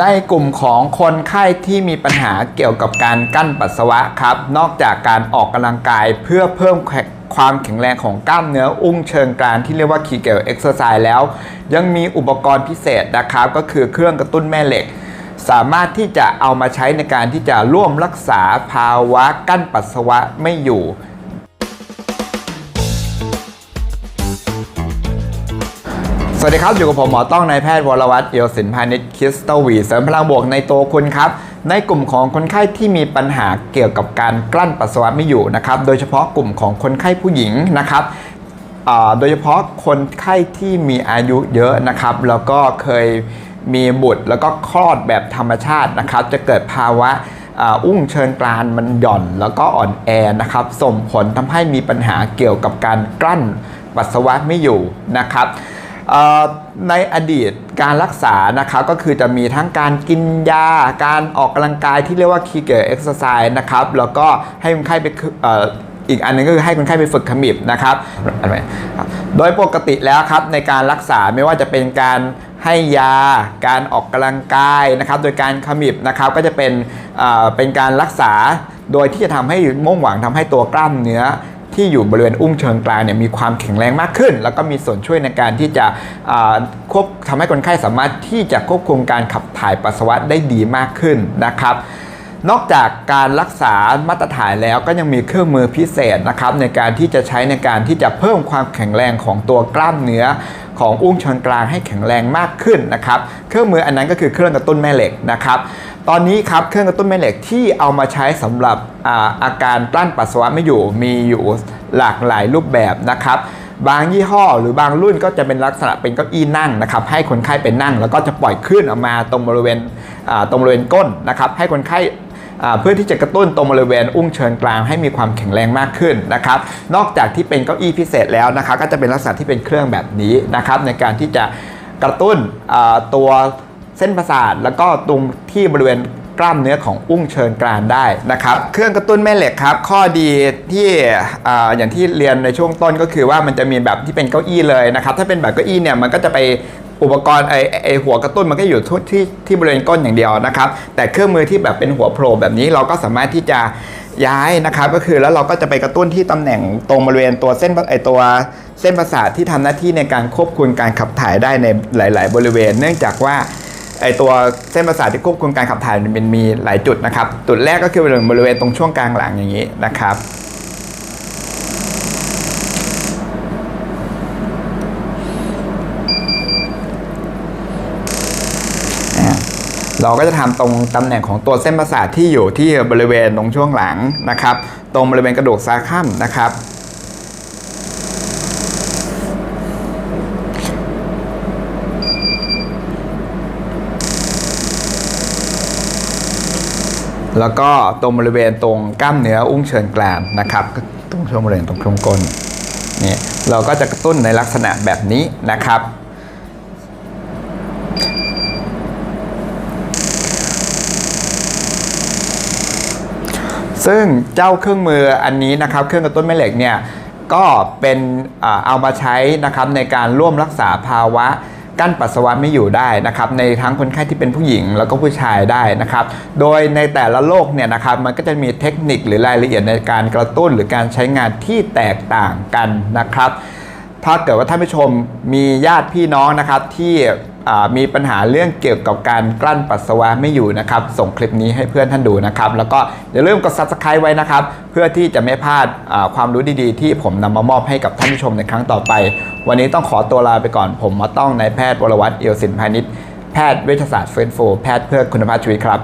ในกลุ่มของคนไข้ที่มีปัญหาเกี่ยวกับการกั้นปัสสาวะครับ นอกจากการออกกำลังกายเพื่อเพิ่มความแข็งแรงของกล้ามเนื้ออุ้งเชิงกรานที่เรียกว่าคีเกลเอ็กซ์ไซส์แล้ว ยังมีอุปกรณ์พิเศษนะครับ ก็คือเครื่องกระตุ้นแม่เหล็ก สามารถที่จะเอามาใช้ในการที่จะร่วมรักษาภาวะกั้นปัสสาวะไม่อยู่ วัสดีครับ อยู่กับผมหมอต้องนายแพทย์วรวัตรเอียวสินพาณิชย์คริสตวีเสริมพลังบวกในตัวคุณครับ ในกลุ่มของคนไข้ที่มีปัญหาเกี่ยวกับการกลั้นปัสสาวะไม่อยู่นะครับ โดยเฉพาะกลุ่มของคนไข้ผู้หญิงนะครับโดยเฉพาะคนไข้ที่มีอายุเยอะนะครับ แล้วก็เคยมีบุตรแล้วก็คลอดแบบธรรมชาตินะครับ จะเกิดภาวะอุ้งเชิงกรานมันหย่อน แล้วก็อ่อนแอนะครับส่งผลทำให้มีปัญหาเกี่ยวกับการกลั้นปัสสาวะไม่อยู่นะครับ ในอดีตการรักษานะครับก็คือจะมีทั้งการกินยา การออกกำลังกายที่เรียกว่าคีเกอร์เอ็กซ์ไซส์นะครับแล้วก็ให้คนไข้ไปอีกอันหนึงก็คือให้คนไข้ไปฝึกขมิบนะครับโดยปกติแล้วครับในการรักษาไม่ว่าจะเป็นการให้ยา การออกกำลังกายนะครับ โดยการขมิบนะครับก็จะเป็นเอ่อเป็นการรักษาโดยที่จะทำให้มุ่งหวังทำให้ตัวกล้ามเนื้อ ที่อยู่บริเวณอุ้งเชิงกรานเนี่ยมีความแข็งแรงมากขึ้น แล้วก็มีส่วนช่วยในการที่จะควบทำให้คนไข้สามารถที่จะควบคุมการขับถ่ายปัสสาวะได้ดีมากขึ้นนะครับนอกจากการรักษามาตรฐานแล้วก็ยังมีเครื่องมือพิเศษนะครับในการที่จะใช้ในการที่จะเพิ่มความแข็งแรงของตัวกล้ามเนื้อของอุ้งเชิงกรานให้แข็งแรงมากขึ้นนะครับ เครื่องมืออันนั้นก็คือเครื่องกระตุ้นแม่เหล็กนะครับ ตอนนี้ครับเครื่องกระตุ้นแม่เหล็กที่เอามาใช้สำหรับอาอาการกลั้นปัสสาวะไม่อยู่มีอยู่หลากหลายรูปแบบนะครับ บางยี่ห้อหรือบางรุ่นก็จะเป็นลักษณะเป็นเก้าอี้นั่งนะครับ ให้คนไข้เป็นนั่ง แล้วก็จะปล่อยคลื่นออกมาตรงบริเวณตรงบริเวณก้นนะครับ ให้คนไข้เพื่อที่จะกระตุ้นตรงบริเวณอุ้งเชิงกลางให้มีความแข็งแรงมากขึ้นนะครับ นอกจากที่เป็นเก้าอี้พิเศษแล้วนะครับ ก็จะเป็นลักษณะที่เป็นเครื่องแบบนี้นะครับ ในการที่จะกระตุ้นตัว เส้นประสาทแล้วก็ตรงที่บริเวณกล้ามเนื้อของอุ้งเชิงกรานได้นะครับเครื่องกระตุ้นแม่เหล็กครับ ข้อดีที่ออย่างที่เรียนในช่วงต้นก็คือว่ามันจะมีแบบที่เป็นเก้าอี้เลยนะครับถ้าเป็นแบบเก้าอี้เนี่ยมันก็จะไปอุปกรณ์ไอไอหัวกระตุ้นมันก็อยู่ที่ที่ที่บริเวณก้นอย่างเดียวนะครับ แต่เครื่องมือที่แบบเป็นหัวโผล่แบบนี้เราก็สามารถที่จะย้ายนะครับ ก็คือแล้วเราก็จะไปกระตุ้นที่ตำแหน่งตรงบริเวณตัวเส้นไอตัวเส้นประสาทที่ทำหน้าที่ในการควบคุมการขับถ่ายได้ในหลาย ๆ บริเวณ เนื่องจากว่า ไอตัวเส้นประสาทที่ควบคุมการขับถ่ายมันมีหลายจุดนะครับ จุดแรกก็คือบริเวณตรงช่วงกลางหลังอย่างนี้นะครับเราก็จะทำตรงตำแหน่งของตัวเส้นประสาทที่อยู่ที่บริเวณตรงช่วงหลังนะครับ ตรงบริเวณกระดูกซาคัมนะครับ แล้วก็ตรงบริเวณตรงกล้ามเนื้ออุ้งเชิงกรานนะครับตรงช่วงบริเวณตรงช่วงก้นนี่เราก็จะกระตุ้นในลักษณะแบบนี้นะครับ ซึ่งเจ้าเครื่องมืออันนี้นะครับ เครื่องกระตุ้นแม่เหล็กเนี่ยก็เป็นเอามาใช้นะครับในการร่วมรักษาภาวะ กั้นปัสสาวะไม่อยู่ได้นะครับในทั้งคนไข้ที่เป็นผู้หญิงแล้วก็ผู้ชายได้นะครับโดยในแต่ละโรคเนี่ยนะครับมันก็จะมีเทคนิคหรือรายละเอียดในการกระตุ้น หรือการใช้งานที่แตกต่างกันนะครับ ถ้าเกิดว่าท่านผู้ชมมีญาติพี่น้องนะครับที่มีปัญหาเรื่องเกี่ยวกับการกลั้นปัสสาวะไม่อยู่นะครับ ส่งคลิปนี้ให้เพื่อนท่านดูนะครับ แล้วก็อย่าลืมกด subscribe ไว้นะครับ เพื่อที่จะไม่พลาดความรู้ดีๆ ที่ผมนำมามอบให้กับท่านผู้ชมในครั้งต่อไป วันนี้ต้องขอตัวลาไปก่อน ผมมาต้องนายแพทย์วรวัตรเอียวสินพาณิชย์แพทย์เวชศาสตร์เฟื้นฟูแพทย์เพื่อคุณภาพชีวิตครับ